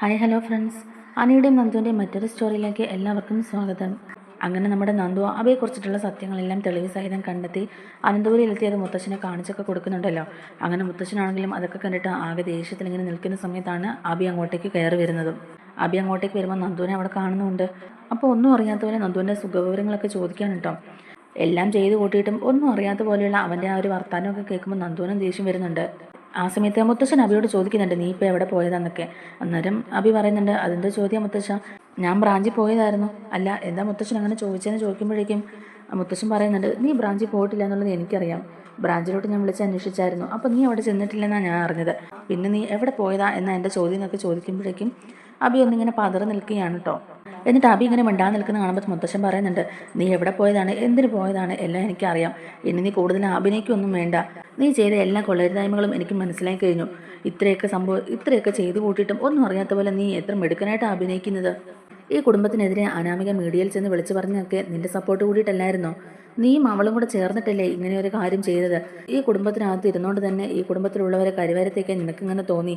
Hi hello friends. അനിയുടെയും നന്ദുവിന്റെയും മറ്റൊരു സ്റ്റോറിയിലേക്ക് എല്ലാവർക്കും സ്വാഗതം. അങ്ങനെ നമ്മുടെ നന്ദു അവയെക്കുറിച്ചിട്ടുള്ള സത്യങ്ങളെല്ലാം തെളിവ് സഹിതം കണ്ടെത്തി അനന്തപുരിയിലെത്തി അത് മുത്തശ്ശനെ കാണിച്ചൊക്കെ കൊടുക്കുന്നുണ്ടല്ലോ. അങ്ങനെ മുത്തശ്ശനാണെങ്കിലും അതൊക്കെ കണ്ടിട്ട് ആകെ ദേഷ്യത്തിൽ ഇങ്ങനെ നിൽക്കുന്ന സമയത്താണ് അബി അങ്ങോട്ടേക്ക് കയറി വരുന്നതും. അബി അങ്ങോട്ടേക്ക് വരുമ്പോൾ നന്ദുവിനെ അവിടെ കാണുന്നുണ്ട് അപ്പോൾ ഒന്നും അറിയാത്ത പോലെ നന്ദുവിന്റെ സുഖവിവരങ്ങളൊക്കെ ചോദിക്കാൻ കേട്ടോ. എല്ലാം ചെയ്തു കൂട്ടിയിട്ടും ഒന്നും അറിയാത്ത പോലെയുള്ള അവന്റെ ആ ഒരു വർത്തമാനമൊക്കെ കേൾക്കുമ്പോൾ നന്ദുവിനും ദേഷ്യം വരുന്നുണ്ട്. ആ സമയത്ത് മുത്തശ്ശൻ അബിയോട് ചോദിക്കുന്നുണ്ട് നീ ഇപ്പോൾ എവിടെ പോയതാന്നൊക്കെ? അന്നേരം അബി പറയുന്നുണ്ട് അതെന്താ ചോദ്യം മുത്തശ്ശ? ഞാൻ ബ്രാഞ്ചിൽ പോയതായിരുന്നു. അല്ല എന്താ മുത്തശ്ശൻ അങ്ങനെ ചോദിച്ചതെന്ന് ചോദിക്കുമ്പോഴേക്കും മുത്തശ്ശൻ പറയുന്നുണ്ട് നീ ബ്രാഞ്ചിൽ പോയിട്ടില്ല എന്നുള്ളത് എനിക്കറിയാം. ബ്രാഞ്ചിലോട്ട് ഞാൻ വിളിച്ച് അന്വേഷിച്ചായിരുന്നു. അപ്പോൾ നീ അവിടെ ചെന്നിട്ടില്ലെന്നാണ് ഞാൻ അറിഞ്ഞത്. പിന്നെ നീ എവിടെ പോയതാ എന്ന എന്റെ ചോദ്യം എന്നൊക്കെ ചോദിക്കുമ്പോഴേക്കും അബി ഒന്നിങ്ങനെ പതറി നിൽക്കുകയാണ് കേട്ടോ എന്നിട്ട് അബി ഇങ്ങനെ മിണ്ടാൻ നിൽക്കുന്ന കാണുമ്പോൾ മുത്തശ്ശൻ പറയുന്നുണ്ട് നീ എവിടെ പോയതാണ്? എന്തിനു പോയതാണ്? എല്ലാം എനിക്കറിയാം. ഇനി നീ കൂടുതൽ അഭിനയിക്കൊന്നും വേണ്ട. നീ ചെയ്ത എല്ലാ കൊള്ളരുതായ്മകളും എനിക്ക് മനസ്സിലായി കഴിഞ്ഞു. ഇത്രയൊക്കെ സംഭവം ഇത്രയൊക്കെ ചെയ്തു കൂട്ടിയിട്ടും ഒന്നും അറിയാത്ത പോലെ നീ എത്ര മെടുക്കനായിട്ടാണ് അഭിനയിക്കുന്നത്? ഈ കുടുംബത്തിനെതിരെ അനാമിക മീഡിയയിൽ ചെന്ന് വിളിച്ചു പറഞ്ഞൊക്കെ നിന്റെ സപ്പോർട്ട് കൂടിയിട്ടല്ലായിരുന്നോ? നീയും അവളും കൂടെ ചേർന്നിട്ടല്ലേ ഇങ്ങനെ ഒരു കാര്യം ചെയ്തത്? ഈ കുടുംബത്തിനകത്ത് ഇരുന്നുകൊണ്ട് തന്നെ ഈ കുടുംബത്തിലുള്ളവരെ കരിവാരത്തേക്ക് നിനക്കിങ്ങനെ തോന്നി.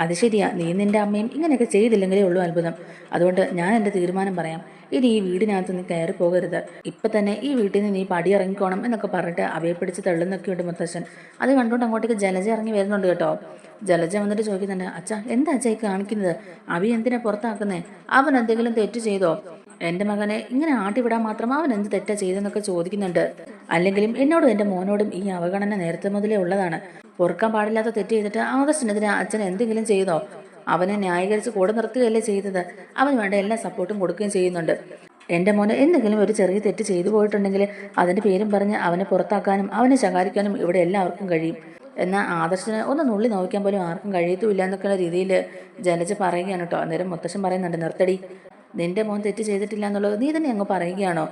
അത് ശരിയാ നീ നിന്റെ അമ്മയും ഇങ്ങനെയൊക്കെ ചെയ്തില്ലെങ്കിലേ ഉള്ളൂ അത്ഭുതം. അതുകൊണ്ട് ഞാൻ എന്റെ തീരുമാനം പറയാം. ഇനി ഈ വീടിനകത്ത് നീ കയറി പോകരുത്. ഇപ്പം തന്നെ ഈ വീട്ടിൽ നിന്ന് നീ പടി ഇറങ്ങിക്കോണം എന്നൊക്കെ പറഞ്ഞിട്ട് അവയെ പിടിച്ച് തള്ളുന്നൊക്കെയുണ്ട് മുത്തശ്ശൻ. അത് കണ്ടുകൊണ്ട് അങ്ങോട്ടേക്ക് ജലജ ഇറങ്ങി വരുന്നുണ്ട് കേട്ടോ. ജലജ വന്നിട്ട് ചോദിക്കുന്നുണ്ട് അച്ഛാ എന്താ അച്ഛാ കാണിക്കുന്നത്? അവി എന്തിനാ പുറത്താക്കുന്നേ? അവൻ എന്തെങ്കിലും തെറ്റ് ചെയ്തോ? എന്റെ മകനെ ഇങ്ങനെ ആട്ടിവിടാൻ മാത്രം അവൻ എന്ത് തെറ്റാ ചെയ്തെന്നൊക്കെ ചോദിക്കുന്നുണ്ട്. അല്ലെങ്കിലും എന്നോടും എന്റെ മോനോടും ഈ അവഗണന നേരത്തെ മുതലേ ഉള്ളതാണ്. പൊറുക്കാൻ പാടില്ലാത്ത തെറ്റ് ചെയ്തിട്ട് ആദർശനെതിരെ അച്ഛൻ എന്തെങ്കിലും ചെയ്തോ? അവനെ ന്യായീകരിച്ച് കൂടെ നിർത്തുകയല്ലേ ചെയ്തത്. അവന് വേണ്ട എല്ലാ സപ്പോർട്ടും കൊടുക്കുകയും ചെയ്യുന്നുണ്ട്. എന്റെ മോനെ എന്തെങ്കിലും ഒരു ചെറിയ തെറ്റ് ചെയ്തു പോയിട്ടുണ്ടെങ്കിൽ അതിന്റെ പേരും പറഞ്ഞ് അവനെ പുറത്താക്കാനും അവനെ ശകാരിക്കാനും ഇവിടെ എല്ലാവർക്കും കഴിയും. എന്നാൽ ആദർശന് ഒന്ന് നുള്ളി നോക്കാൻ പോലും ആർക്കും കഴിയത്തുമില്ല എന്നൊക്കെയുള്ള രീതിയിൽ ജലജ പറയുകയാണ് കേട്ടോ. അന്നേരം മുത്തശ്ശൻ പറയുന്നുണ്ട് നിർത്തടി. നിന്റെ മോൻ തെറ്റ് ചെയ്തിട്ടില്ല എന്നുള്ളത് നീ തന്നെ അങ്ങ് പറയുകയാണോ?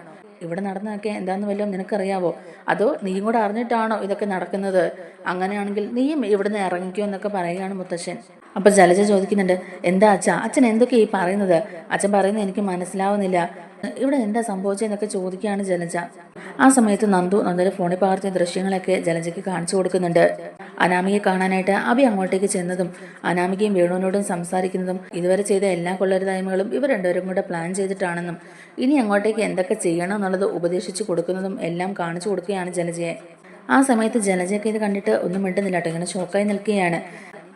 ഇവിടെ നടന്നതൊക്കെ എന്താന്ന് വല്ലതും നിനക്കറിയാവോ? അതോ നീയും കൂടെ അറിഞ്ഞിട്ടാണോ ഇതൊക്കെ നടക്കുന്നത്? അങ്ങനെയാണെങ്കിൽ നീയും ഇവിടുന്ന് ഇറങ്ങിക്കോ എന്നൊക്കെ പറയുകയാണ് മുത്തശ്ശൻ. അപ്പൊ ജലജ ചോദിക്കുന്നുണ്ട് എന്താ അച്ഛ? അച്ഛൻ എന്തൊക്കെയാ ഈ പറയുന്നത്? അച്ഛൻ പറയുന്നത് എനിക്ക് മനസ്സിലാവുന്നില്ല. ഇവിടെ എന്താ സംഭവിച്ചതെന്നൊക്കെ ചോദിക്കുകയാണ് ജലജ. ആ സമയത്ത് നന്ദു നന്ദുടെ ഫോണിൽ പകർത്തിയ ദൃശ്യങ്ങളൊക്കെ ജലജയ്ക്ക് കാണിച്ചു കൊടുക്കുന്നുണ്ട്. അനാമികയെ കാണാനായിട്ട് അഭി അങ്ങോട്ടേക്ക് ചെന്നതും അനാമികയും വേണുവിനോടും സംസാരിക്കുന്നതും ഇതുവരെ ചെയ്ത എല്ലാ കൊള്ളരുതായ്മകളും ഇവർ രണ്ടുപേരും കൂടെ പ്ലാൻ ചെയ്തിട്ടാണെന്നും ഇനി അങ്ങോട്ടേക്ക് എന്തൊക്കെ ചെയ്യണം എന്നുള്ളത് ഉപദേശിച്ചു കൊടുക്കുന്നതും എല്ലാം കാണിച്ചു കൊടുക്കുകയാണ് ജലജയെ. ആ സമയത്ത് ജലജയൊക്കെ ഇത് കണ്ടിട്ട് ഒന്നും മിണ്ടുന്നില്ല കേട്ടോ ഇങ്ങനെ ഷോക്കായി നിൽക്കുകയാണ്.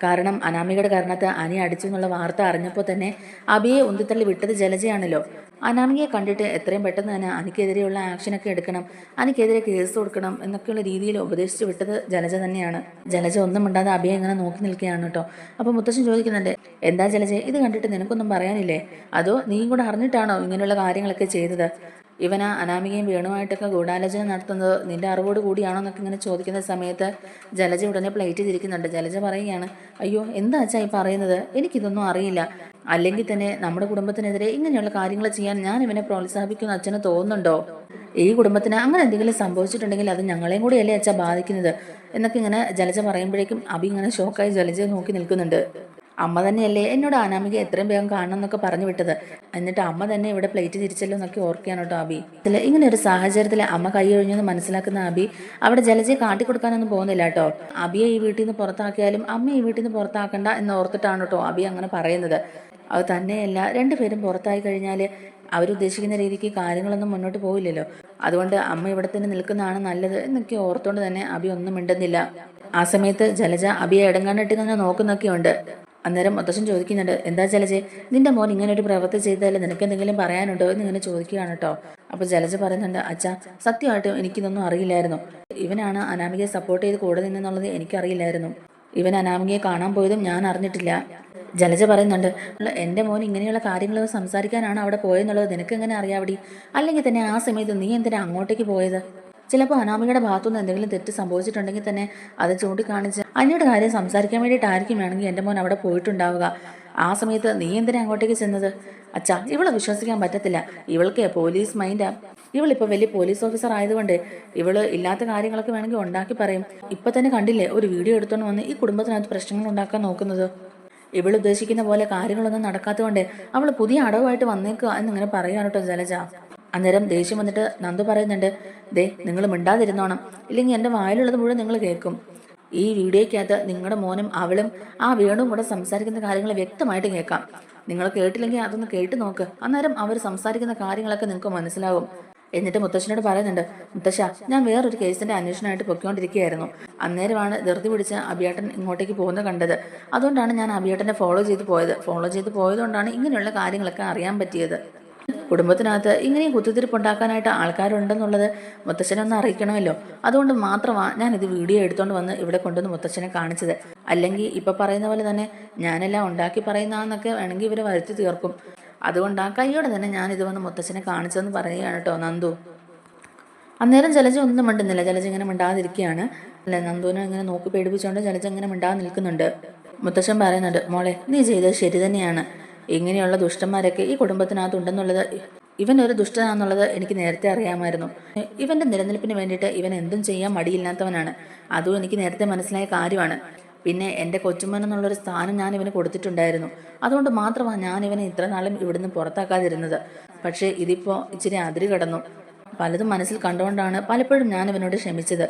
കാരണം അനാമികയുടെ കാരണത്ത് അനി അടിച്ചു എന്നുള്ള വാർത്ത അറിഞ്ഞപ്പോൾ തന്നെ അബിയെ ഉന്തിത്തള്ളി വിട്ടത് ജലജയാണല്ലോ. അനാമികയെ കണ്ടിട്ട് എത്രയും പെട്ടെന്ന് തന്നെ അനിക്കെതിരെയുള്ള ആക്ഷനൊക്കെ എടുക്കണം അനിക്കെതിരെ കേസ് കൊടുക്കണം എന്നൊക്കെയുള്ള രീതിയിൽ ഉപദേശിച്ച് വിട്ടത് ജലജ തന്നെയാണ്. ജലജ ഒന്നും മിണ്ടാതെ അബിയെ ഇങ്ങനെ നോക്കി നിൽക്കുകയാണ് കേട്ടോ അപ്പോൾ മുത്തശ്ശൻ ചോദിക്കുന്നുണ്ട് എന്താ ജലജ ഇത് കണ്ടിട്ട് നിനക്കൊന്നും പറയാനില്ലേ? അതോ നീയും കൂടെ അറിഞ്ഞിട്ടാണോ ഇങ്ങനെയുള്ള കാര്യങ്ങളൊക്കെ ചെയ്തത്? ഇവന അനാമികയും വേണുമായിട്ടൊക്കെ ഗൂഢാലോചന നടത്തുന്നത് നിന്റെ അറിവോട് കൂടിയാണോ എന്നൊക്കെ ഇങ്ങനെ ചോദിക്കുന്ന സമയത്ത് ജലജ ഉടനെ പ്ലേറ്റ് തിരിക്കുന്നുണ്ട്. ജലജ പറയുകയാണ് അയ്യോ എന്താ അച്ഛാ ഈ പറയുന്നത്? എനിക്കിതൊന്നും അറിയില്ല. അല്ലെങ്കിൽ തന്നെ നമ്മുടെ കുടുംബത്തിനെതിരെ ഇങ്ങനെയുള്ള കാര്യങ്ങൾ ചെയ്യാൻ ഞാൻ ഇവനെ പ്രോത്സാഹിപ്പിക്കുന്ന അച്ഛന് തോന്നുന്നുണ്ടോ? ഈ കുടുംബത്തിന് അങ്ങനെ എന്തെങ്കിലും സംഭവിച്ചിട്ടുണ്ടെങ്കിൽ അത് ഞങ്ങളെയും കൂടിയല്ലേ അച്ഛാ ബാധിക്കുന്നത്? എന്നൊക്കെ ഇങ്ങനെ ജലജ പറയുമ്പോഴേക്കും അബി ഇങ്ങനെ ഷോക്കായി ജലജയെ നോക്കി നിൽക്കുന്നുണ്ട്. അമ്മ തന്നെയല്ലേ? എന്നോട് അനാമിക എത്രയും വേഗം കാണണം എന്നൊക്കെ പറഞ്ഞു വിട്ടത്. എന്നിട്ട് അമ്മ തന്നെ ഇവിടെ പ്ലേറ്റ് തിരിച്ചല്ലോ എന്നൊക്കെ ഓർക്കുകയാണ് കേട്ടോ അബി ഇതിൽ ഇങ്ങനെ ഒരു സാഹചര്യത്തിൽ അമ്മ കൈ ഒഴിഞ്ഞെന്ന് മനസ്സിലാക്കുന്ന അബി അവിടെ ജലജയെ കാട്ടിക്കൊടുക്കാനൊന്നും പോകുന്നില്ല കേട്ടോ. അബിയെ ഈ വീട്ടിൽ നിന്ന് പുറത്താക്കിയാലും അമ്മ ഈ വീട്ടിൽ നിന്ന് പുറത്താക്കണ്ട എന്ന് ഓർത്തിട്ടാണ് കേട്ടോ അബി അങ്ങനെ പറയുന്നത്. അത് തന്നെയല്ല രണ്ടുപേരും പുറത്തായി കഴിഞ്ഞാൽ അവരുദ്ദേശിക്കുന്ന രീതിക്ക് കാര്യങ്ങളൊന്നും മുന്നോട്ട് പോവില്ലല്ലോ. അതുകൊണ്ട് അമ്മ ഇവിടെ തന്നെ നിൽക്കുന്നതാണ് നല്ലത് എന്നൊക്കെ ഓർത്തുകൊണ്ട് തന്നെ അബി ഒന്നും മിണ്ടുന്നില്ല. ആ സമയത്ത് ജലജ അബിയെ ഇടങ്ങാണ്ടിട്ട് തന്നെ നോക്കുന്നൊക്കെയുണ്ട്. അന്നേരം മുത്തശ്ശൻ ചോദിക്കുന്നുണ്ട് എന്താ ജലജെ? നിന്റെ മോൻ ഇങ്ങനെ ഒരു പ്രവൃത്തി ചെയ്താൽ നിനക്ക് എന്തെങ്കിലും പറയാനുണ്ടോ? എന്ന് ഇങ്ങനെ ചോദിക്കുകയാണ് കേട്ടോ. അപ്പോൾ ജലജ പറയുന്നുണ്ട് അച്ഛാ സത്യമായിട്ടും എനിക്കിതൊന്നും അറിയില്ലായിരുന്നു. ഇവനാണ് അനാമികയെ സപ്പോർട്ട് ചെയ്ത് കൂടെ നിന്നെന്നുള്ളത് എനിക്കറിയില്ലായിരുന്നു. ഇവൻ അനാമികയെ കാണാൻ പോയതും ഞാൻ അറിഞ്ഞിട്ടില്ല. ജലജ പറയുന്നുണ്ട് എന്റെ മോൻ ഇങ്ങനെയുള്ള കാര്യങ്ങൾ സംസാരിക്കാനാണ് അവിടെ പോയെന്നുള്ളത് നിനക്ക് എങ്ങനെ അറിയാവടി? അല്ലെങ്കിൽ തന്നെ ആ സമയത്ത് നീ എന്തിനാ അങ്ങോട്ടേക്ക് പോയത്? ചിലപ്പോൾ അനാമികയുടെ ഭാഗത്തുനിന്ന് എന്തെങ്കിലും തെറ്റ് സംഭവിച്ചിട്ടുണ്ടെങ്കിൽ തന്നെ അത് ചൂണ്ടിക്കാണിച്ച് അനിയുടെ കാര്യം സംസാരിക്കാൻ വേണ്ടിയിട്ടായിരിക്കും വേണമെങ്കിൽ എന്റെ മോൻ അവിടെ പോയിട്ടുണ്ടാവുക. ആ സമയത്ത് നീ എന്തിനാ അങ്ങോട്ടേക്ക് ചെന്നത്? അച്ഛാ ഇവളെ വിശ്വസിക്കാൻ പറ്റത്തില്ല. ഇവൾക്ക് പോലീസ് മൈൻഡാ. ഇവളിപ്പോൾ വലിയ പോലീസ് ഓഫീസർ ആയതുകൊണ്ട് ഇവൾ ഇല്ലാത്ത കാര്യങ്ങളൊക്കെ വേണമെങ്കിൽ ഉണ്ടാക്കി പറയും. ഇപ്പൊ തന്നെ കണ്ടില്ലേ ഒരു വീഡിയോ എടുത്തോണ്ട് വന്ന് ഈ കുടുംബത്തിനകത്ത് പ്രശ്നങ്ങൾ ഉണ്ടാക്കാൻ നോക്കുന്നത്? ഇവൾ ഉദ്ദേശിക്കുന്ന പോലെ കാര്യങ്ങളൊന്നും നടക്കാത്തതുകൊണ്ട് അവൾ പുതിയ അടവായിട്ട് വന്നേക്കുക എന്നിങ്ങനെ പറയാൻ കേട്ടോ ജലജ. അന്നേരം ദേഷ്യം വന്നിട്ട് നന്ദു പറയുന്നുണ്ട് ദേ നിങ്ങൾ മിണ്ടാതിരുന്നോണം. ഇല്ലെങ്കിൽ എന്റെ വായിലുള്ളത് മുഴുവൻ നിങ്ങൾ കേൾക്കും. ഈ വീഡിയോയ്ക്കകത്ത് നിങ്ങളുടെ മോനും അവളും ആ വീണും കൂടെ സംസാരിക്കുന്ന കാര്യങ്ങൾ വ്യക്തമായിട്ട് കേൾക്കാം. നിങ്ങൾ കേട്ടില്ലെങ്കിൽ അതൊന്ന് കേട്ട് നോക്ക്. അന്നേരം അവർ സംസാരിക്കുന്ന കാര്യങ്ങളൊക്കെ നിങ്ങൾക്ക് മനസ്സിലാവും. എന്നിട്ട് മുത്തശ്ശനോട് പറയുന്നുണ്ട് മുത്തശ്ശ ഞാൻ വേറൊരു കേസിന്റെ അന്വേഷണമായിട്ട് പൊയ്ക്കൊണ്ടിരിക്കുകയായിരുന്നു. അന്നേരമാണ് ധൃതി പിടിച്ച് അഭിയേട്ടൻ ഇങ്ങോട്ടേക്ക് പോകുന്നത് കണ്ടത്. അതുകൊണ്ടാണ് ഞാൻ അഭിയേട്ടനെ ഫോളോ ചെയ്ത് പോയത്. ഫോളോ ചെയ്ത് പോയതുകൊണ്ടാണ് ഇങ്ങനെയുള്ള കാര്യങ്ങളൊക്കെ അറിയാൻ പറ്റിയത്. കുടുംബത്തിനകത്ത് ഇങ്ങനെയും കുത്തിത്തിരിപ്പുണ്ടാക്കാനായിട്ട് ആൾക്കാരുണ്ടെന്നുള്ളത് മുത്തച്ഛനെ ഒന്ന് അറിയിക്കണമല്ലോ. അതുകൊണ്ട് മാത്രമാണ് ഞാൻ ഇത് വീഡിയോ എടുത്തുകൊണ്ട് വന്ന് ഇവിടെ കൊണ്ടുവന്ന് മുത്തശ്ശനെ കാണിച്ചത്. അല്ലെങ്കിൽ ഇപ്പൊ പറയുന്ന പോലെ തന്നെ ഞാനെല്ലാം ഉണ്ടാക്കി പറയുന്നതെന്നൊക്കെ വേണമെങ്കിൽ ഇവരെ വരുത്തി തീർക്കും. അതുകൊണ്ട് ആ കൈയോടെ തന്നെ ഞാൻ ഇത് വന്ന് മുത്തശ്ശനെ കാണിച്ചതെന്ന് പറയുകയാണ് കേട്ടോ നന്ദു. അന്നേരം ജലജ ഒന്നും മിണ്ടുന്നില്ല. ജലജ ഇങ്ങനെ മിണ്ടാതിരിക്കുകയാണ് അല്ലെ നന്ദുവിനെ ഇങ്ങനെ നോക്കി പേടിപ്പിച്ചുകൊണ്ട് ജലജ ഇങ്ങനെ മിണ്ടാതെ നിൽക്കുന്നുണ്ട്. മുത്തശ്ശൻ പറയുന്നുണ്ട് മോളെ നീ ചെയ്തത് ശരി തന്നെയാണ്. ഇങ്ങനെയുള്ള ദുഷ്ടന്മാരൊക്കെ ഈ കുടുംബത്തിനകത്തുണ്ടെന്നുള്ളത് ഇവൻ ഒരു ദുഷ്ടനാണെന്നുള്ളത് എനിക്ക് നേരത്തെ അറിയാമായിരുന്നു. ഇവന്റെ നിലനിൽപ്പിന് വേണ്ടിയിട്ട് ഇവൻ എന്തും ചെയ്യാൻ മടിയില്ലാത്തവനാണ്. അതും എനിക്ക് നേരത്തെ മനസ്സിലായ കാര്യമാണ്. പിന്നെ എന്റെ കൊച്ചുമ്മൻ എന്നുള്ളൊരു സ്ഥാനം ഞാൻ ഇവന് കൊടുത്തിട്ടുണ്ടായിരുന്നു. അതുകൊണ്ട് മാത്രമാണ് ഞാൻ ഇവനെ ഇത്ര നാളും ഇവിടുന്ന് പുറത്താക്കാതിരുന്നത്. പക്ഷേ ഇതിപ്പോൾ ഇച്ചിരി അതിര് കടന്നു. പലതും മനസ്സിൽ കണ്ടുകൊണ്ടാണ് പലപ്പോഴും ഞാൻ ഇവനോട് ക്ഷമിച്ചത്.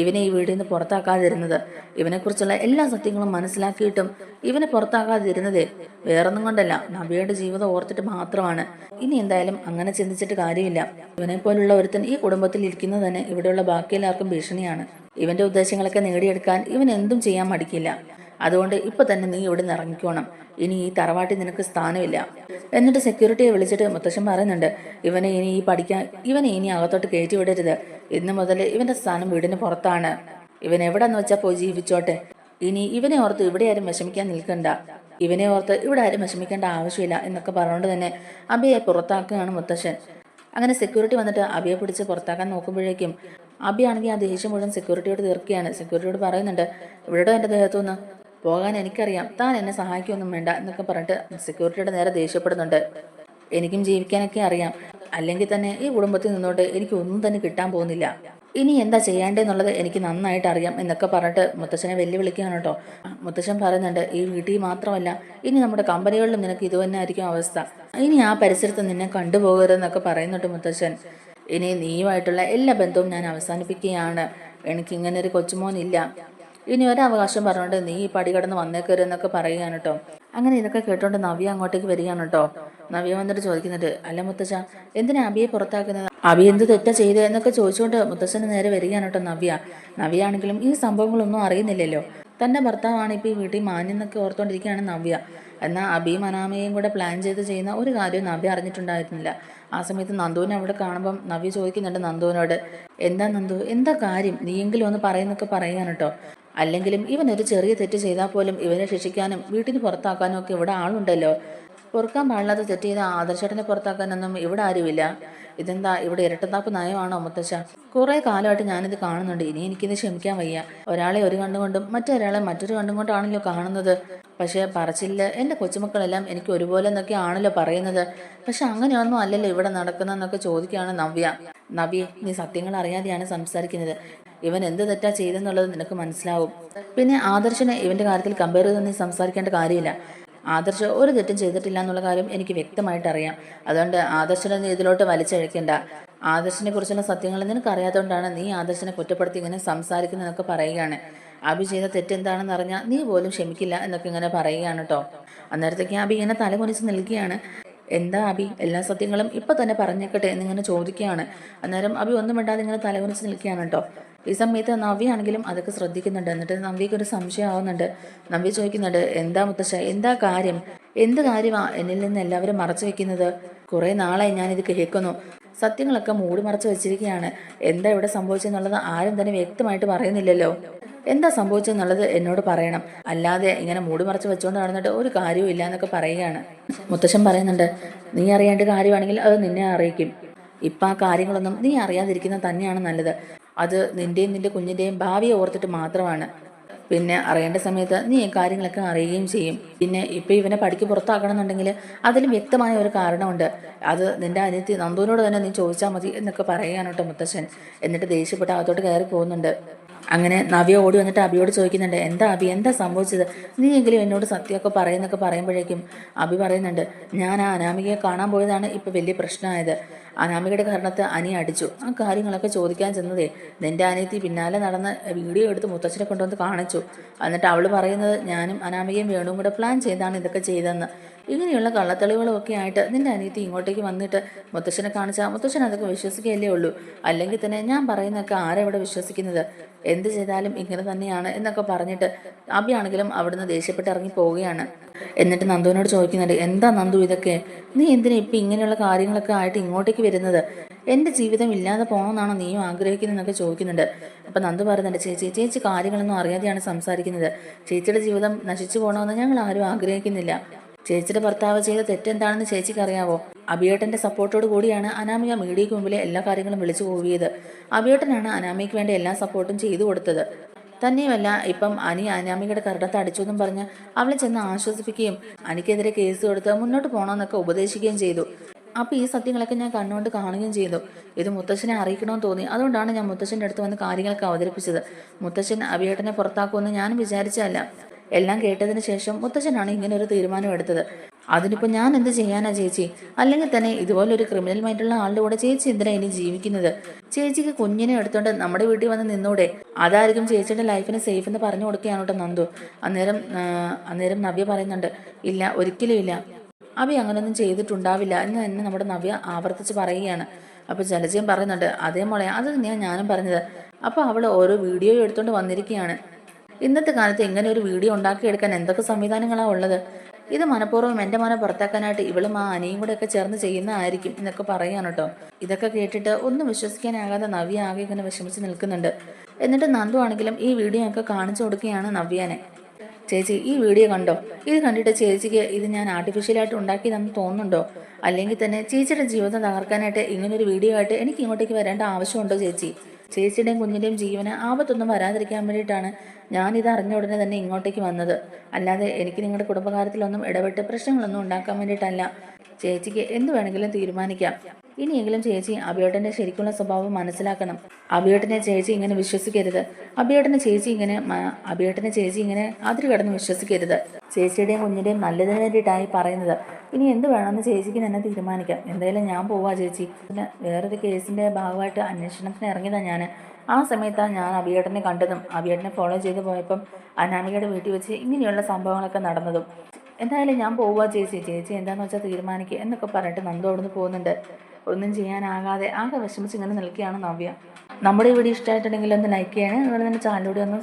ഇവനെ ഈ വീട്ടിൽ നിന്ന് പുറത്താക്കാതിരുന്നത്. ഇവനെക്കുറിച്ചുള്ള എല്ലാ സത്യങ്ങളും മനസ്സിലാക്കിയിട്ടും ഇവനെ പുറത്താക്കാതിരുന്നതേ വേറൊന്നും കൊണ്ടല്ല. നബിയുടെ ജീവിതം ഓർത്തിട്ട് മാത്രമാണ്. ഇനി എന്തായാലും അങ്ങനെ ചിന്തിച്ചിട്ട് കാര്യമില്ല. ഇവനെ പോലുള്ള ഒരുത്തൻ ഈ കുടുംബത്തിൽ ഇരിക്കുന്നത് തന്നെ ഇവിടെയുള്ള ബാക്കി എല്ലാവർക്കും ഭീഷണിയാണ്. ഇവന്റെ ഉദ്ദേശങ്ങളൊക്കെ നേടിയെടുക്കാൻ ഇവൻ എന്തും ചെയ്യാൻ മടിക്കില്ല. അതുകൊണ്ട് ഇപ്പൊ തന്നെ നീ ഇവിടെ നിന്ന് ഇറങ്ങിക്കോണം ഇനി ഈ തറവാട്ടിൽ നിനക്ക് സ്ഥാനമില്ല. എന്നിട്ട് സെക്യൂരിറ്റിയെ വിളിച്ചിട്ട് മുത്തശ്ശൻ പറയുന്നുണ്ട് ഇവനെ ഇനി ഈ പഠിക്കാൻ ഇവനെ ഇനി അകത്തോട്ട് കയറ്റി വിടരുത്. ഇന്ന് മുതൽ ഇവന്റെ സ്ഥാനം വീടിന് പുറത്താണ്. ഇവൻ എവിടെന്ന് വെച്ചാൽ പോയി ജീവിച്ചോട്ടെ. ഇനി ഇവനെ ഓർത്ത് ഇവിടെ ആരും വിഷമിക്കാൻ നിൽക്കണ്ട. ഇവനെ ഓർത്ത് ഇവിടെ ആരും വിഷമിക്കേണ്ട ആവശ്യമില്ല എന്നൊക്കെ പറഞ്ഞുകൊണ്ട് തന്നെ അബിയെ പുറത്താക്കുകയാണ് മുത്തശ്ശൻ. അങ്ങനെ സെക്യൂരിറ്റി വന്നിട്ട് അബിയെ പിടിച്ച് പുറത്താക്കാൻ നോക്കുമ്പോഴേക്കും അബി ആണെങ്കിൽ ആ ദേഷ്യം മുഴുവൻ സെക്യൂരിറ്റിയോട് തീർക്കുകയാണ്. സെക്യൂരിറ്റിയോട് പറയുന്നുണ്ട് ഇവിടെ എന്റെ ദേഹത്തുനിന്ന്? പോകാൻ എനിക്കറിയാം. താൻ എന്നെ സഹായിക്കൊന്നും വേണ്ട എന്നൊക്കെ പറഞ്ഞിട്ട് സെക്യൂരിറ്റിയുടെ നേരെ ദേഷ്യപ്പെടുന്നുണ്ട്. എനിക്കും ജീവിക്കാനൊക്കെ അറിയാം. അല്ലെങ്കിൽ തന്നെ ഈ കുടുംബത്തിൽ നിന്നോട്ട് എനിക്ക് ഒന്നും തന്നെ കിട്ടാൻ പോകുന്നില്ല. ഇനി എന്താ ചെയ്യേണ്ടതെന്നുള്ളത് എനിക്ക് നന്നായിട്ട് അറിയാം എന്നൊക്കെ പറഞ്ഞിട്ട് മുത്തശ്ശനെ വെല്ലുവിളിക്കുകയാണ് കേട്ടോ. മുത്തച്ഛൻ പറയുന്നുണ്ട് ഈ വീട്ടിൽ മാത്രമല്ല ഇനി നമ്മുടെ കമ്പനികളിലും നിനക്ക് ഇത് തന്നെ ആയിരിക്കും അവസ്ഥ. ഇനി ആ പരിസരത്ത് നിന്നെ കണ്ടുപോകരുതെന്നൊക്കെ പറയുന്നുണ്ട് മുത്തച്ഛൻ ഇനി നീയുമായിട്ടുള്ള എല്ലാ ബന്ധവും ഞാൻ അവസാനിപ്പിക്കുകയാണ്. എനിക്ക് ഇങ്ങനെ ഒരു കൊച്ചുമോനില്ല. ഇനി ഒരവകാശം പറഞ്ഞുകൊണ്ട് നീ ഈ പടി കടന്ന് വന്നേക്കരുതെന്നൊക്കെ പറയുകയാണ് കേട്ടോ അങ്ങനെ ഇതൊക്കെ കേട്ടോണ്ട് നവ്യ അങ്ങോട്ടേക്ക് വരികയാണ് കേട്ടോ നവ്യ വന്നിട്ട് ചോദിക്കുന്നുണ്ട് അല്ല മുത്തച്ഛ എന്തിനാ അബിയെ പുറത്താക്കുന്നത്? അബി എന്ത് തെറ്റാ ചെയ്തു? എന്നൊക്കെ ചോദിച്ചുകൊണ്ട് മുത്തച്ഛന് നേരെ വരികയാണ് കേട്ടോ നവ്യ. നവ്യ ആണെങ്കിലും ഈ സംഭവങ്ങളൊന്നും അറിയുന്നില്ലല്ലോ. തന്റെ ഭർത്താവാണ് ഇപ്പൊ ഈ വീട്ടിൽ മാന്യെന്നൊക്കെ ഓർത്തോണ്ടിരിക്കുകയാണ് നവ്യ. എന്നാൽ അബിയും അനാമയും കൂടെ പ്ലാൻ ചെയ്ത് ചെയ്യുന്ന ഒരു കാര്യവും നവ്യ അറിഞ്ഞിട്ടുണ്ടായിരുന്നില്ല. ആ സമയത്ത് നന്ദുവിനെ അവിടെ കാണുമ്പം നവ്യ ചോദിക്കുന്നുണ്ട് നന്ദുവിനോട് എന്താ നന്ദു? എന്താ കാര്യം? നീയെങ്കിലും ഒന്ന് പറയുന്നൊക്കെ പറയാൻ കേട്ടോ അല്ലെങ്കിലും ഇവൻ ഒരു ചെറിയ തെറ്റ് ചെയ്താൽ പോലും ഇവനെ ശിക്ഷിക്കാനും വീട്ടിന് പുറത്താക്കാനും ഒക്കെ ഇവിടെ ആളുണ്ടല്ലോ. പൊറുക്കാൻ പാടില്ലാത്ത തെറ്റ് ചെയ്ത ആദർശേട്ടനെ പുറത്താക്കാനൊന്നും ഇവിടെ ആരുമില്ല. ഇതെന്താ ഇവിടെ ഇരട്ടത്താപ്പ് നയമാണോ മുത്തശ്ശ? കുറെ കാലമായിട്ട് ഞാനിത് കാണുന്നുണ്ട്. ഇനി എനിക്കിത് ക്ഷമിക്കാൻ വയ്യ. ഒരാളെ ഒരു കണ്ടുകൊണ്ടും മറ്റൊരാളെ മറ്റൊരു കണ്ടും കൊണ്ടാണല്ലോ കാണുന്നത്. പക്ഷേ പറച്ചില്ല എന്റെ കൊച്ചുമക്കളെല്ലാം എനിക്ക് ഒരുപോലെ എന്നൊക്കെ ആണല്ലോ പറയുന്നത്. പക്ഷെ അങ്ങനെയൊന്നും അല്ലല്ലോ ഇവിടെ നടക്കുന്നതെന്നൊക്കെ ചോദിക്കുകയാണ് നവ്യ. നവ്യ നീ സത്യങ്ങൾ അറിയാതെയാണ് സംസാരിക്കുന്നത്. ഇവൻ എന്ത് തെറ്റാ ചെയ്തെന്നുള്ളത് നിനക്ക് മനസ്സിലാവും. പിന്നെ ആദർശനെ ഇവന്റെ കാര്യത്തിൽ കമ്പയർ ചെയ്ത് നീ സംസാരിക്കേണ്ട കാര്യമില്ല. ആദർശ ഒരു തെറ്റും ചെയ്തിട്ടില്ല എന്നുള്ള കാര്യം എനിക്ക് വ്യക്തമായിട്ട് അറിയാം അതുകൊണ്ട് ആദർശനെ നീ ഇതിലോട്ട് വലിച്ചഴക്കേണ്ട. ആദർശിനെ കുറിച്ചുള്ള സത്യങ്ങൾ നിനക്ക് അറിയാത്തതുകൊണ്ടാണ് നീ ആദർശനെ കുറ്റപ്പെടുത്തി ഇങ്ങനെ സംസാരിക്കുന്നതെന്നൊക്കെ പറയുകയാണ്. അബി ചെയ്ത തെറ്റെന്താണെന്ന് അറിഞ്ഞാൽ നീ പോലും ക്ഷമിക്കില്ല എന്നൊക്കെ ഇങ്ങനെ പറയുകയാണ് കേട്ടോ അന്നേരത്തേക്ക് അബി ഇങ്ങനെ തലകുനിച്ച് നിൽക്കുകയാണ്. എന്താ അബി എല്ലാ സത്യങ്ങളും ഇപ്പൊ തന്നെ പറഞ്ഞേക്കട്ടെ എന്നിങ്ങനെ ചോദിക്കുകയാണ്. അന്നേരം അബി ഒന്നും വേണ്ടാതെ ഇങ്ങനെ തലകുറിച്ച് നിൽക്കുകയാണ് കേട്ടോ. ഈ സമയത്ത് നവ്യാണെങ്കിലും അതൊക്കെ ശ്രദ്ധിക്കുന്നുണ്ട്. എന്നിട്ട് നവ്യക്ക് ഒരു സംശയം ആവുന്നുണ്ട്. നവ്യ ചോദിക്കുന്നുണ്ട് എന്താ മുത്തശ്ശ? എന്താ കാര്യം? എന്ത് കാര്യമാ എന്നിൽ നിന്ന് എല്ലാവരും മറച്ചു വെക്കുന്നത്? കുറെ നാളായി ഞാനിത് കേൾക്കുന്നു. സത്യങ്ങളൊക്കെ മൂടി മറച്ചു വെച്ചിരിക്കുകയാണ്. എന്താ ഇവിടെ സംഭവിച്ചെന്നുള്ളത് ആരും തന്നെ വ്യക്തമായിട്ട് പറയുന്നില്ലല്ലോ. എന്താ സംഭവിച്ചെന്നുള്ളത് എന്നോട് പറയണം. അല്ലാതെ ഇങ്ങനെ മൂടി മറച്ച് വെച്ചുകൊണ്ട് നടന്നിട്ട് ഒരു കാര്യവും ഇല്ല എന്നൊക്കെ പറയുകയാണ്. മുത്തശ്ശൻ പറയുന്നുണ്ട് നീ അറിയേണ്ട കാര്യമാണെങ്കിൽ അത് നിന്നെ അറിയിക്കും. ഇപ്പം ആ കാര്യങ്ങളൊന്നും നീ അറിയാതിരിക്കുന്നത് തന്നെയാണ് നല്ലത്. അത് നിന്റെയും നിന്റെ കുഞ്ഞിന്റെയും ഭാവിയെ ഓർത്തിട്ട് മാത്രമാണ്. പിന്നെ അറിയേണ്ട സമയത്ത് നീ കാര്യങ്ങളൊക്കെ അറിയുകയും ചെയ്യും. പിന്നെ ഇപ്പൊ ഇവനെ പഠിക്ക് പുറത്താക്കണമെന്നുണ്ടെങ്കിൽ അതിലും വ്യക്തമായ ഒരു കാരണമുണ്ട്. അത് നിന്റെ അനിയത്തി നന്ദുവിനോട് തന്നെ നീ ചോദിച്ചാൽ മതി എന്നൊക്കെ പറയുകയാണ് കേട്ടോ മുത്തശ്ശൻ എന്നിട്ട് ദേഷ്യപ്പെട്ട് അകത്തോട്ട് കയറി പോകുന്നുണ്ട്. അങ്ങനെ നവ്യ ഓടി വന്നിട്ട് അബിയോട് ചോദിക്കുന്നുണ്ട് എന്താ അബി? എന്താ സംഭവിച്ചത്? നീ എങ്കിലും എന്നോട് സത്യമൊക്കെ പറയുന്നൊക്കെ പറയുമ്പോഴേക്കും അബി പറയുന്നുണ്ട് ഞാൻ ആ അനാമികയെ കാണാൻ പോയതാണ് ഇപ്പം വലിയ പ്രശ്നമായത്. അനാമികയുടെ കാരണത്ത് അനി അടിച്ചു. ആ കാര്യങ്ങളൊക്കെ ചോദിക്കാൻ ചെന്നതേ നിന്റെ അനിയത്തി പിന്നാലെ നടന്ന വീഡിയോ എടുത്ത് മുത്തച്ഛനെ കൊണ്ടുവന്ന് കാണിച്ചു. എന്നിട്ട് അവൾ പറയുന്നത് ഞാനും അനാമികയും വേണുവും കൂടെ പ്ലാൻ ചെയ്താണ് ഇതൊക്കെ ചെയ്തതെന്ന്. ഇങ്ങനെയുള്ള കള്ളത്തെളിവുകളും ഒക്കെ ആയിട്ട് നിന്റെ അനിയത്തി ഇങ്ങോട്ടേക്ക് വന്നിട്ട് മുത്തശ്ശനെ കാണിച്ചാൽ മുത്തശ്ശൻ അതൊക്കെ വിശ്വസിക്കുകയല്ലേ ഉള്ളൂ. അല്ലെങ്കിൽ തന്നെ ഞാൻ പറയുന്നതൊക്കെ ആരെവിടെ വിശ്വസിക്കുന്നത്? എന്ത് ചെയ്താലും ഇങ്ങനെ തന്നെയാണ് എന്നൊക്കെ പറഞ്ഞിട്ട് അബിയാണെങ്കിലും അവിടുന്ന് ദേഷ്യപ്പെട്ട് ഇറങ്ങി പോവുകയാണ്. എന്നിട്ട് നന്ദുവിനോട് ചോദിക്കുന്നുണ്ട് എന്താ നന്ദു ഇതൊക്കെ? നീ എന്തിനാ ഇപ്പം ഇങ്ങനെയുള്ള കാര്യങ്ങളൊക്കെ ആയിട്ട് ഇങ്ങോട്ടേക്ക് വരുന്നത്? എന്റെ ജീവിതം ഇല്ലാതെ പോകണമെന്നാണോ നീയും ആഗ്രഹിക്കുന്നതെന്നൊക്കെ ചോദിക്കുന്നുണ്ട്. അപ്പം നന്ദു പറയുന്നുണ്ട് ചേച്ചി ചേച്ചി കാര്യങ്ങളൊന്നും അറിയാതെയാണ് സംസാരിക്കുന്നത്. ചേച്ചിയുടെ ജീവിതം നശിച്ചു പോകണമെന്ന് ഞങ്ങൾ ആരും ആഗ്രഹിക്കുന്നില്ല. ചേച്ചിയുടെ ഭർത്താവ് ചെയ്ത തെറ്റെന്താണെന്ന് ചേച്ചിക്ക് അറിയാവോ അഭിയേട്ടന്റെ സപ്പോർട്ടോട് കൂടിയാണ് അനാമിക മീഡിയയ്ക്ക് മുമ്പിലെ എല്ലാ കാര്യങ്ങളും വിളിച്ചു പോവിയത് അഭിയേട്ടനാണ് അനാമിക്ക് വേണ്ടി എല്ലാ സപ്പോർട്ടും ചെയ്തു കൊടുത്തത്. തന്നെയുമല്ല ഇപ്പം അനി അനാമികയുടെ കരടത്ത് അടിച്ചു എന്നും പറഞ്ഞ് അവളെ ചെന്ന് ആശ്വസിപ്പിക്കുകയും അനിക്കെതിരെ കേസ് കൊടുത്ത് മുന്നോട്ട് പോകണമെന്നൊക്കെ ഉപദേശിക്കുകയും ചെയ്തു. അപ്പോൾ ഈ സത്യങ്ങളൊക്കെ ഞാൻ കണ്ണുകൊണ്ട് കാണുകയും ചെയ്തു. ഇത് മുത്തശ്ശനെ അറിയിക്കണമെന്ന് തോന്നി. അതുകൊണ്ടാണ് ഞാൻ മുത്തശ്ശന്റെ അടുത്ത് വന്ന് കാര്യങ്ങളൊക്കെ അവതരിപ്പിച്ചത്. മുത്തശ്ശൻ അഭിയേട്ടനെ പുറത്താക്കുമെന്ന് ഞാനും വിചാരിച്ചതല്ല. എല്ലാം കേട്ടതിന് ശേഷം മുത്തച്ഛനാണ് ഇങ്ങനെ ഒരു തീരുമാനം എടുത്തത്. അതിനിപ്പോൾ ഞാൻ എന്ത് ചെയ്യാനാ ചേച്ചി? അല്ലെങ്കിൽ തന്നെ ഇതുപോലൊരു ക്രിമിനൽ മൈൻഡുള്ള ആളുടെ കൂടെ ചേച്ചി എന്തിനാ ഇനി ജീവിക്കുന്നത്? ചേച്ചിക്ക് കുഞ്ഞിനെ എടുത്തോണ്ട് നമ്മുടെ വീട്ടിൽ വന്ന് നിന്നൂടെ. അതായിരിക്കും ചേച്ചിയുടെ ലൈഫിന് സേഫ് എന്ന് പറഞ്ഞു കൊടുക്കുകയാണ് കേട്ടോ നന്ദു. അന്നേരം അന്നേരം നവ്യ പറയുന്നുണ്ട് ഇല്ല ഒരിക്കലും ഇല്ല. അവി അങ്ങനൊന്നും ചെയ്തിട്ടുണ്ടാവില്ല. എന്ന് തന്നെ നമ്മുടെ നവ്യ ആവർത്തിച്ച് പറയുകയാണ്. അപ്പോൾ ജലജയം പറയുന്നുണ്ട് അതേ മോളെ അത് തന്നെയാണ് ഞാനും പറഞ്ഞത്. അപ്പോൾ അവൾ ഓരോ വീഡിയോ എടുത്തോണ്ട് വന്നിരിക്കുകയാണ്. ഇന്നത്തെ കാലത്ത് ഇങ്ങനെ ഒരു വീഡിയോ ഉണ്ടാക്കിയെടുക്കാൻ എന്തൊക്കെ സംവിധാനങ്ങളാണ് ഉള്ളത്? ഇത് മനഃപൂർവം എന്റെ മനം പുറത്താക്കാനായിട്ട് ഇവളും ആ അനിയും കൂടെ ഒക്കെ ചേർന്ന് ചെയ്യുന്നതായിരിക്കും എന്നൊക്കെ പറയാണ് കേട്ടോ. ഇതൊക്കെ കേട്ടിട്ട് ഒന്നും വിശ്വസിക്കാനാകാതെ നവ്യ ആകെ ഇങ്ങനെ വിഷമിച്ച് നിൽക്കുന്നുണ്ട്. എന്നിട്ട് നന്ദു ആണെങ്കിലും ഈ വീഡിയോ ഒക്കെ കാണിച്ചു കൊടുക്കുകയാണ് നവ്യനെ. ചേച്ചി ഈ വീഡിയോ കണ്ടോ? ഇത് കണ്ടിട്ട് ചേച്ചിക്ക് ഇത് ഞാൻ ആർട്ടിഫിഷ്യലായിട്ട് ഉണ്ടാക്കിയതെന്ന് തോന്നുന്നുണ്ടോ? അല്ലെങ്കിൽ തന്നെ ചേച്ചിയുടെ ജീവിതം തകർക്കാനായിട്ട് ഇങ്ങനൊരു വീഡിയോ ആയിട്ട് എനിക്ക് ഇങ്ങോട്ടേക്ക് വരേണ്ട ആവശ്യമുണ്ടോ ചേച്ചി? ചേച്ചിയുടെയും കുഞ്ഞിന്റെയും ജീവന് ആപത്തൊന്നും വരാതിരിക്കാൻ വേണ്ടിയിട്ടാണ് ഞാനിത് അറിഞ്ഞ ഉടനെ തന്നെ ഇങ്ങോട്ടേക്ക് വന്നത്. അല്ലാതെ എനിക്ക് നിങ്ങളുടെ കുടുംബകാര്യത്തിലൊന്നും ഇടപെട്ട് പ്രശ്നങ്ങളൊന്നും ഉണ്ടാക്കാൻ വേണ്ടിയിട്ടല്ല. ചേച്ചിക്ക് എന്ത് വേണമെങ്കിലും തീരുമാനിക്കാം. ഇനിയെങ്കിലും ചേച്ചി അബിയോട്ടന്റെ ശരിക്കുള്ള സ്വഭാവം മനസ്സിലാക്കണം. അബിയോട്ടനെ ചേച്ചി ഇങ്ങനെ വിശ്വസിക്കരുത്. അബിയോട്ടനെ ചേച്ചി ഇങ്ങനെ അബിയോട്ടനെ ചേച്ചി ഇങ്ങനെ അതിര് കടന്ന് വിശ്വസിക്കരുത്. ചേച്ചിയുടെയും കുഞ്ഞിന്റെയും നല്ലതിന് വേണ്ടിയിട്ടായി പറയുന്നത്. ഇനി എന്ത് വേണമെന്ന് ചേച്ചിക്ക് തന്നെ തീരുമാനിക്കാം. എന്തായാലും ഞാൻ പോവാ ചേച്ചി. പിന്നെ വേറൊരു കേസിന്റെ ഭാഗമായിട്ട് അന്വേഷണത്തിന് ഇറങ്ങിയതാണ് ഞാൻ ആ സമയത്താണ് ഞാൻ അബിയേട്ടനെ കണ്ടതും. അബിയേട്ടനെ ഫോളോ ചെയ്ത് പോയപ്പം അനാമികയുടെ വീട്ടിൽ വെച്ച് ഇങ്ങനെയുള്ള സംഭവങ്ങളൊക്കെ നടന്നതും. എന്തായാലും ഞാൻ പോവാ ചേച്ചി. ചേച്ചി എന്താന്ന് വെച്ചാൽ തീരുമാനിക്കുക എന്നൊക്കെ പറഞ്ഞിട്ട് നന്ദു അവിടുന്ന് പോകുന്നുണ്ട്. ഒന്നും ചെയ്യാനാകാതെ ആകെ വിഷമിച്ച് ഇങ്ങനെ നിൽക്കുകയാണ് നവ്യ. നമ്മുടെ ഈ വീഡിയോ ഇഷ്ടമായിട്ടുണ്ടെങ്കിൽ ഒന്ന് ലൈക്ക് ചെയ്യണേ. അതുപോലെ തന്നെ ചാനലിലൂടെ ഒന്ന്